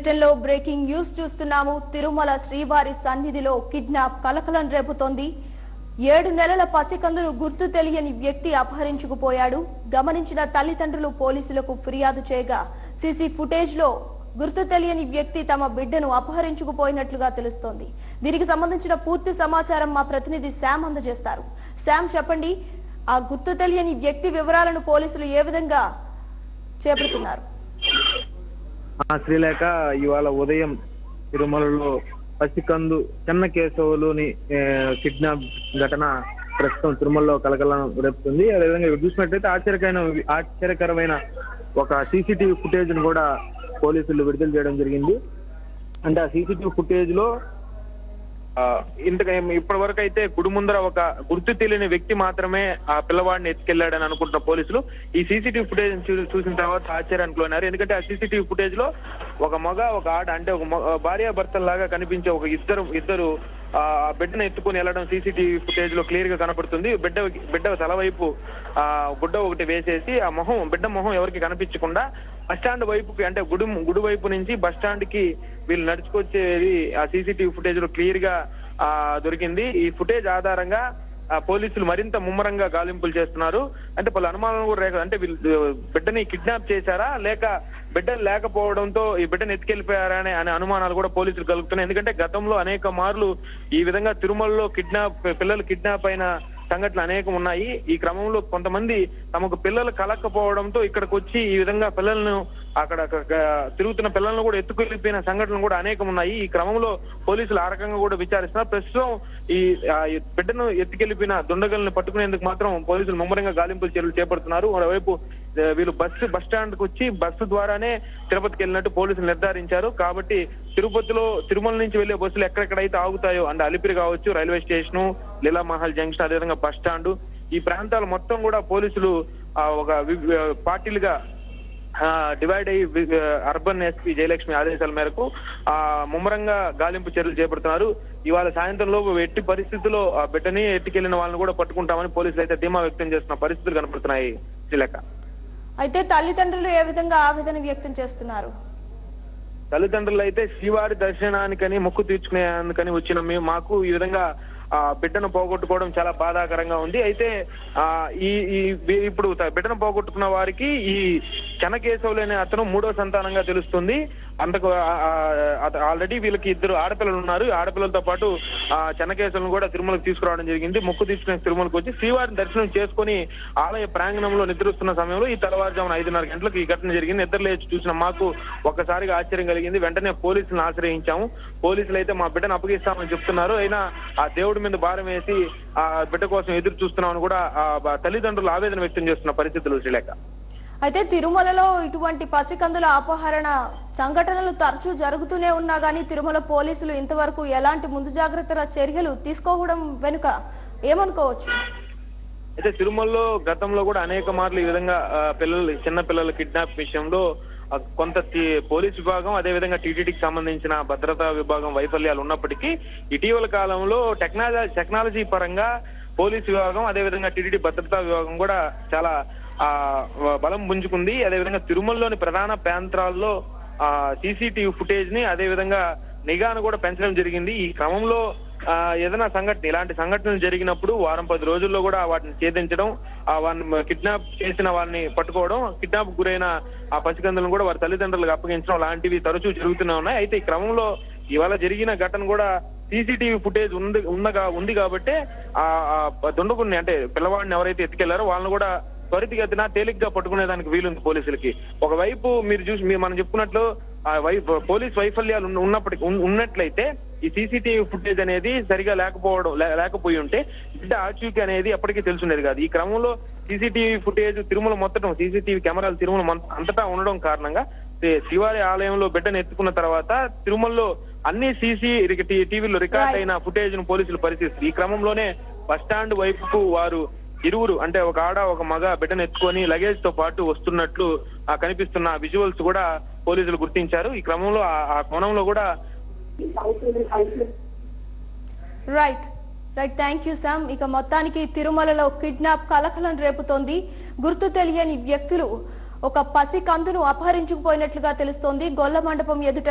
బులెటిన్లో breaking news చూస్తున్నాము. తిరుమల శ్రీవారి సన్నిధిలో కిడ్నాప్ కలకలం రేపుతోంది. ఏడు నెలల పసికందును గుర్తు తెలియని వ్యక్తి అపహరించుకుపోయాడు. గమనించిన తల్లిదండ్రులు పోలీసులకు ఫిర్యాదు చేయగా సీసీ ఫుటేజ్లో గుర్తు తెలియని వ్యక్తి తమ బిడ్డను అపహరించుకుపోయినట్లుగా తెలుస్తోంది. దీనికి సంబంధించిన పూర్తి సమాచారం మా ప్రతినిధి శామ్ అందజేస్తారు. శామ్ చెప్పండి? ఆ గుర్తు తెలియని వ్యక్తి వివరాలను పోలీసులు ఏ విధంగా చేపడుతున్నారు? శ్రీలేఖ ఇవాళ ఉదయం తిరుమలలో పసికందు చెన్న కేశవులుని కిడ్నాప్ ఘటన ప్రస్తుతం తిరుమలలో కలకలం రేపుతుంది. అదేవిధంగా ఇక్కడ చూసినట్టయితే ఆశ్చర్యకరమైన ఆశ్చర్యకరమైన ఒక సీసీటీవీ ఫుటేజ్ను కూడా పోలీసులు విడుదల చేయడం జరిగింది. అంటే ఆ సీసీటీవీ ఫుటేజ్ ఇంత ఇప్పటి వరకు అయితే గుడి ముందర ఒక గుర్తు తెలియని వ్యక్తి మాత్రమే ఆ పిల్లవాడిని ఎత్తుకెళ్ళాడని అనుకుంటున్న పోలీసులు. ఈ సీసీటీవీ ఫుటేజ్ చూసిన తర్వాత ఆశ్చర్యానికి లోనారు ఎందుకంటే ఆ సీసీటీవీ ఫుటేజ్లో ఒక మగ ఒక ఆడ అంటే ఒక భార్య లాగా కనిపించే ఒక ఇద్దరు ఇద్దరు ఆ బిడ్డను ఎత్తుకుని వెళ్ళడం సీసీటీవీ ఫుటేజ్లో క్లియర్గా కనపడుతుంది. బిడ్డ బిడ్డ తల వైపు ఆ గుడ్డ ఒకటి వేసేసి ఆ మొహం బిడ్డ మొహం ఎవరికి కనిపించకుండా బస్ స్టాండ్ వైపుకి అంటే గుడి గుడి వైపు నుంచి బస్ స్టాండ్కి వీళ్ళు నడుచుకొచ్చేది ఆ సీసీటీవీ ఫుటేజ్లో క్లియర్గా ఆ దొరికింది. ఈ ఫుటేజ్ ఆధారంగా ఆ పోలీసులు మరింత ముమ్మరంగా గాలింపులు చేస్తున్నారు. అంటే పలు అనుమానాలు కూడా రేఖ అంటే వీళ్ళు బిడ్డని కిడ్నాప్ చేశారా? లేక బిడ్డ లేకపోవడంతో ఈ బిడ్డను ఎత్తుకెళ్ళిపోయారా అనే అనే అనుమానాలు కూడా పోలీసులు కలుగుతున్నాయి. ఎందుకంటే గతంలో అనేక మార్లు ఈ విధంగా తిరుమలలో కిడ్నాప్ పిల్లలు కిడ్నాప్ అయిన సంఘటనలు అనేకం ఉన్నాయి. ఈ క్రమంలో కొంతమంది తమకు పిల్లలు కలక్కపోవడంతో ఇక్కడికి వచ్చి ఈ విధంగా పిల్లలను అక్కడ తిరుగుతున్న పిల్లలను కూడా ఎత్తుకెళ్ళిపోయిన సంఘటనలు కూడా అనేకం ఉన్నాయి. ఈ క్రమంలో పోలీసులు ఆ రకంగా కూడా విచారిస్తున్నారు. ప్రస్తుతం ఈ బిడ్డను ఎత్తుకెళ్ళిపోయిన దుండగల్ని పట్టుకునేందుకు మాత్రం పోలీసులు ముమ్మరంగా గాలింపులు చర్యలు చేపడుతున్నారు. మరోవైపు వీళ్ళు బస్సు బస్ స్టాండ్కు వచ్చి బస్సు ద్వారానే తిరుపతికి వెళ్ళినట్టు పోలీసులు నిర్ధారించారు. కాబట్టి తిరుపతిలో తిరుమల నుంచి వెళ్ళే బస్సులు ఎక్కడెక్కడైతే ఆగుతాయో అంటే అలిపిరి కావచ్చు రైల్వే స్టేషన్ లీలామహల్ జంక్షన్ అదేవిధంగా బస్ స్టాండ్. ఈ ప్రాంతాలు మొత్తం కూడా పోలీసులు ఒక పార్టీలుగా డివైడ్ అయ్యి అర్బన్ ఎస్పీ జయలక్ష్మి ఆదేశాల మేరకు ఆ ముమ్మరంగా గాలింపు చర్యలు చేపడుతున్నారు. ఇవాళ సాయంత్రం లోపు ఎట్టి పరిస్థితుల్లో బిడ్డని ఎత్తుకెళ్ళిన వాళ్ళని కూడా పట్టుకుంటామని పోలీసులు అయితే ధీమా వ్యక్తం చేస్తున్న పరిస్థితులు కనపడుతున్నాయి. శ్రీలేఖ అయితే తల్లిదండ్రులు ఏ విధంగా ఆవేదన వ్యక్తం చేస్తున్నారు? తల్లిదండ్రులు అయితే శ్రీవారి దర్శనానికని మొక్కు తీర్చుకునేందుకని వచ్చిన మేము మాకు ఈ విధంగా బిడ్డను పోగొట్టుకోవడం చాలా బాధాకరంగా ఉంది. అయితే ఆ ఈ ఇప్పుడు బిడ్డను పోగొట్టుకున్న వారికి ఈ చెనకేశవులు అనే అతను మూడో సంతానంగా తెలుస్తుంది. అంతకు ఆల్రెడీ వీళ్ళకి ఇద్దరు ఆడపిల్లలు ఉన్నారు. ఆడపిల్లలతో పాటు ఆ చెన్నకేశవులను కూడా తిరుమలకు తీసుకురావడం జరిగింది. మొక్కు తీసుకునే తిరుమలకు వచ్చి శ్రీవారిని దర్శనం చేసుకుని ఆలయ ప్రాంగణంలో నిద్రిస్తున్న సమయంలో ఈ తెల్లవారుజామున ఐదున్నర గంటలకు ఈ ఘటన జరిగింది. నిద్ర లేచి చూసిన మాకు ఒక్కసారిగా ఆశ్చర్యం కలిగింది. వెంటనే పోలీసులను ఆశ్రయించాము. పోలీసులు అయితే మా బిడ్డను అప్పగిస్తామని చెప్తున్నారు. అయినా ఆ దేవుడి మీద భారం వేసి ఆ బిడ్డ కోసం ఎదురు చూస్తున్నామని కూడా ఆ తల్లిదండ్రులు ఆవేదన వ్యక్తం చేస్తున్న పరిస్థితులు శ్రీలేఖ. అయితే తిరుమలలో ఇటువంటి పసికందుల అపహరణ సంఘటనలు తరచూ జరుగుతూనే ఉన్నా గానీ తిరుమల పోలీసులు ఇంతవరకు ఎలాంటి ముందు జాగ్రత్తల చర్యలు తీసుకోవడం వెనుక ఏమనుకోవచ్చు? అయితే తిరుమలలో గతంలో కూడా అనేక మార్లు ఈ విధంగా పిల్లలు చిన్న పిల్లల కిడ్నాప్ విషయంలో కొంత పోలీస్ విభాగం అదే విధంగా టీటీడీకి సంబంధించిన భద్రతా విభాగం వైఫల్యాలు ఉన్నప్పటికీ ఇటీవల కాలంలో టెక్నాలజీ టెక్నాలజీ పరంగా పోలీస్ విభాగం అదే విధంగా టీటీడీ భద్రతా విభాగం కూడా చాలా ఆ బలం పుంజుకుంది. అదే విధంగా తిరుమలలోని ప్రధాన ప్రాంతాల్లో ఆ సీసీటీవీ ఫుటేజ్ని అదే విధంగా నిఘాను కూడా పెంచడం జరిగింది. ఈ క్రమంలో ఆ, ఏదైనా సంఘటన ఇలాంటి సంఘటనలు జరిగినప్పుడు వారం పది రోజుల్లో కూడా వాటిని ఛేదించడం ఆ వారిని కిడ్నాప్ చేసిన వారిని పట్టుకోవడం కిడ్నాప్ గురైన ఆ పసికందులను కూడా వారి తల్లిదండ్రులకు అప్పగించడం లాంటివి తరచూ జరుగుతూనే ఉన్నాయి. అయితే ఈ క్రమంలో ఇవాళ జరిగిన ఘటన కూడా సీసీటీవీ ఫుటేజ్ ఉంది ఉన్నగా ఉంది కాబట్టి ఆ ఆ దుండగుడిని అంటే పిల్లవాడిని ఎవరైతే ఎత్తుకెళ్ళారో వాళ్ళని కూడా త్వరితగతిన తేలిగ్గా పట్టుకునేదానికి వీలుంది పోలీసులకి. ఒకవైపు మీరు చూసి మీరు మనం చెప్పుకున్నట్లు ఆ వైపు పోలీస్ వైఫల్యాలు ఉన్నప్పటికీ ఉన్నట్లయితే ఈ సీసీటీవీ ఫుటేజ్ అనేది సరిగా లేకపోవడం లే- లేకపోయి ఉంటే బిడ్డ ఆచూకీ అనేది ఎప్పటికీ తెలుసుండేది కాదు. ఈ క్రమంలో సీసీటీవీ ఫుటేజ్ తిరుమల మొత్తం సీసీటీవీ కెమెరాలు తిరుమల అంతటా ఉండడం కారణంగా శివారి శ్రీవారి ఆలయంలో బిడ్డను ఎత్తుకున్న తర్వాత తిరుమలలో అన్ని సీసీ టీవీలో రికార్డ్ అయిన ఫుటేజ్ను పోలీసులు పరిశీలిస్తారు ఈ క్రమంలోనే బస్ స్టాండ్ వైపుకు వారు ఇరువురు అంటే ఒక ఆడ ఒక మగ బిడ్డను ఎత్తుకొని లగేజ్తో పాటు వస్తున్నట్లు ఆ కనిపిస్తున్న విజువల్స్ కూడా పోలీసులు గుర్తించారు. ఈ క్రమంలో ఆ- కోణంలో కూడా right right thank you Sam ఇక మొత్తానికి తిరుమలలో కిడ్నాప్ కలకలం రేపుతోంది. గుర్తు తెలియని వ్యక్తులు ఒక పసి కందును అపహరించుకుపోయినట్లుగా తెలుస్తోంది. గొల్ల మండపం ఎదుట